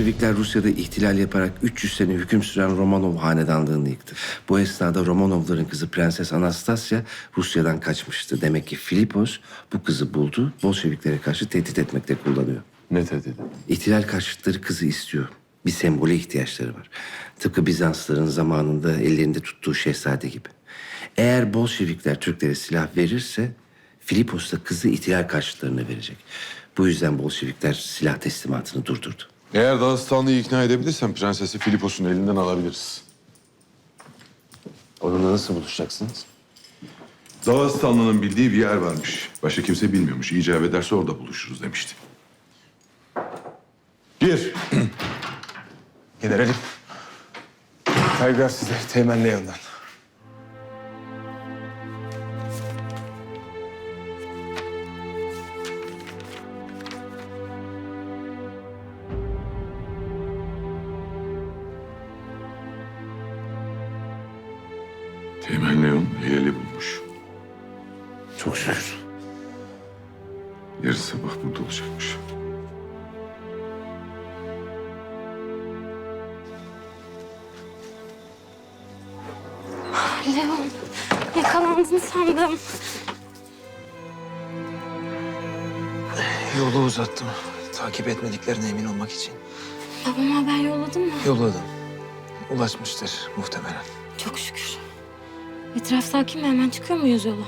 Bolşevikler Rusya'da ihtilal yaparak 300 sene hüküm süren Romanov hanedanlığını yıktı. Bu esnada Romanovların kızı Prenses Anastasya Rusya'dan kaçmıştı. Demek ki Filipos bu kızı buldu, Bolşeviklere karşı tehdit etmekte kullanıyor. Ne tehdidi? İhtilal karşıtları kızı istiyor. Bir sembole ihtiyaçları var. Tıpkı Bizansların zamanında ellerinde tuttuğu şehzade gibi. Eğer Bolşevikler Türklere silah verirse Filipos da kızı ihtilal karşıtlarına verecek. Bu yüzden Bolşevikler silah teslimatını durdurdu. Eğer Dağıstanlı'yı ikna edebilirsen prensesi Filipos'un elinden alabiliriz. Onunla nasıl buluşacaksınız? Dağıstanlı'nın bildiği bir yer varmış. Başka kimse bilmiyormuş. İcap ederse orada buluşuruz demişti. Gir. Generalim. Telgraf size Teğmen Leon'dan. Teğmen Leon Heyel'i bulmuş. Çok şükür. Yarın sabah burada olacakmış. Leon, yakalandın sandım. Yolu uzattım. Takip etmediklerine emin olmak için. Babama haber yolladın mı? Yolladım. Ulaşmıştır muhtemelen. Çok şükür. Etraf sakin mi? Hemen çıkıyor muyuz yola?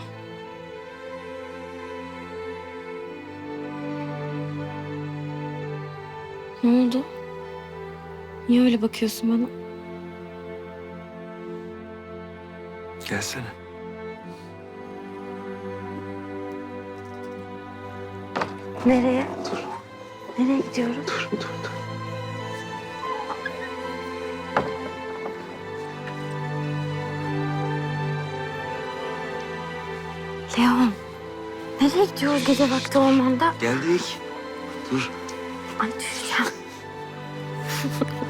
Ne oldu? Niye öyle bakıyorsun bana? Gelsene. Nereye? Dur. Nereye gidiyoruz? Dur, dur, dur. Nereye gidiyoruz gece vakti ormanda? Geldik. Dur. Ay düşeceğim.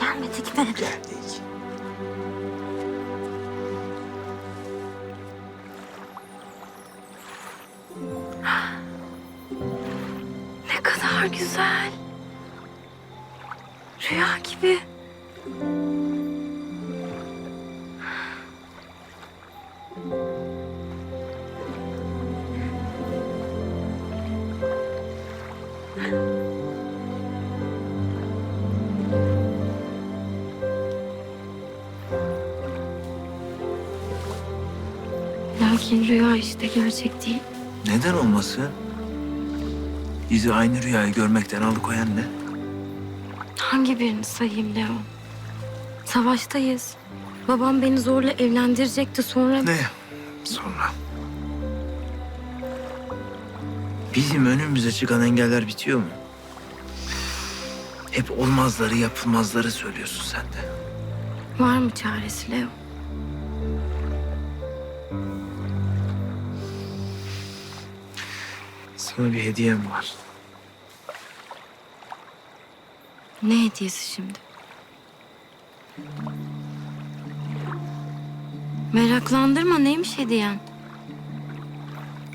Gelmedik mi? Geldik. Ne kadar güzel. Rüya gibi. Lakin rüya işte gerçek değil. Neden olmasın? Bizi aynı rüyayı görmekten alıkoyan ne? Hangi birini sayayım Leon? Savaştayız. Babam beni zorla evlendirecekti sonra... Ne? Sonra. Bizim önümüze çıkan engeller bitiyor mu? Hep olmazları yapılmazları söylüyorsun sen de. Var mı çaresi Leon? Sana bir hediyem var. Ne hediyesi şimdi? Meraklandırma neymiş hediyen?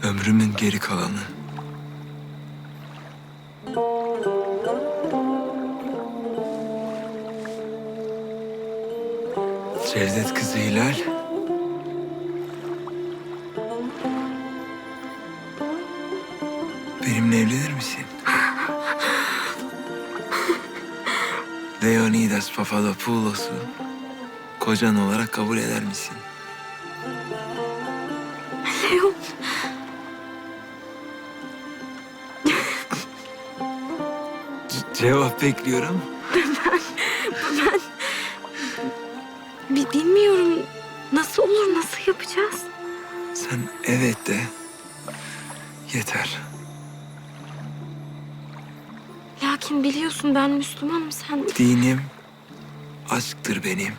Ömrümün geri kalanı. Cevdet kızı Hilal. Benimle evlenir misin? Leonidas Papadopoulos'u kocan olarak kabul eder misin? Leon. Cevap bekliyorum. Bi- bilmiyorum. Nasıl olur, nasıl yapacağız? Sen evet de yeter. Lakin biliyorsun ben Müslümanım sen. Dinim aşktır benim.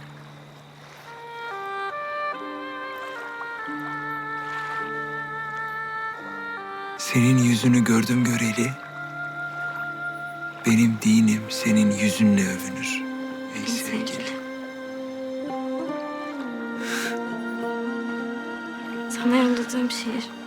Senin yüzünü gördüm göreli. Benim dinim senin yüzünle övünür. Ey sevgili. sevgili. Sana yolladığım şiir.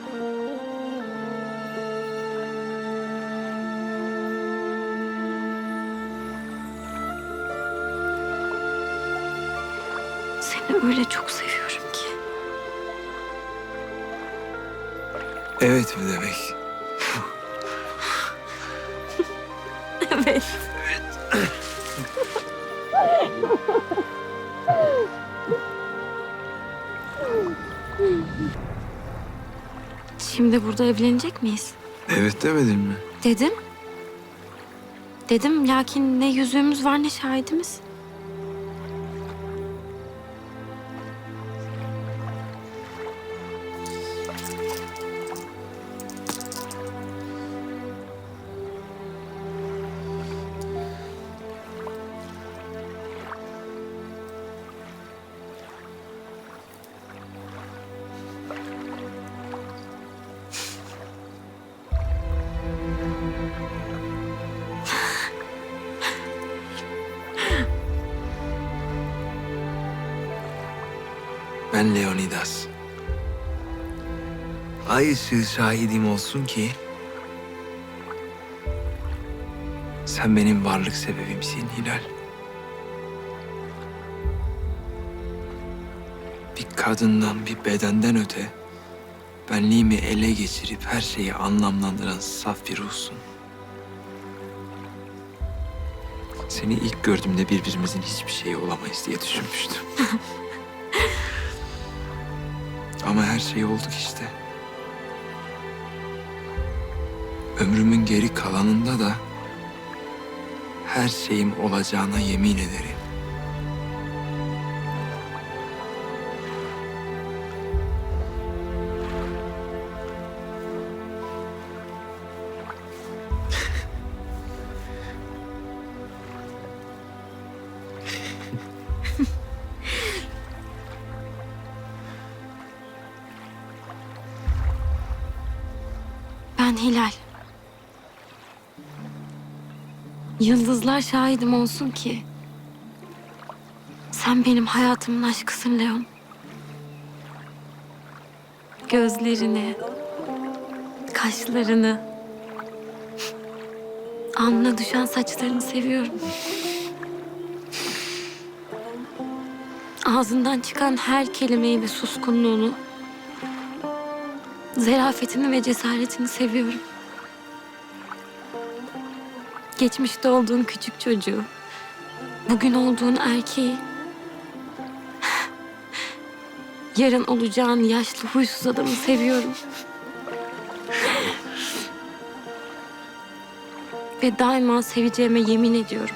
Öyle çok seviyorum ki. Evet mi demek? Evet. Şimdi burada evlenecek miyiz? Evet demedin mi? Dedim. Dedim lakin ne yüzüğümüz var ne şahidimiz. Ben Leonidas. Ay ışığı şahidim olsun ki... Sen benim varlık sebebimsin Hilal. Bir kadından, bir bedenden öte... ...benliğimi ele geçirip her şeyi anlamlandıran saf bir ruhsun. Seni ilk gördüğümde birbirimizin hiçbir şeyi olamayız diye düşünmüştüm. Ama her şey olduk işte. Ömrümün geri kalanında da her şeyim olacağına yemin ederim. Ben Hilal. Yıldızlar şahidim olsun ki. Sen benim hayatımın aşkısın Leon. Gözlerini, kaşlarını, alnına düşen saçlarını seviyorum. Ağzından çıkan her kelimeyi ve suskunluğunu, Zerafetini ve cesaretini seviyorum. Geçmişte olduğun küçük çocuğu, bugün olduğun erkeği, yarın olacağın yaşlı huysuz adamı seviyorum. ve daima seveceğime yemin ediyorum.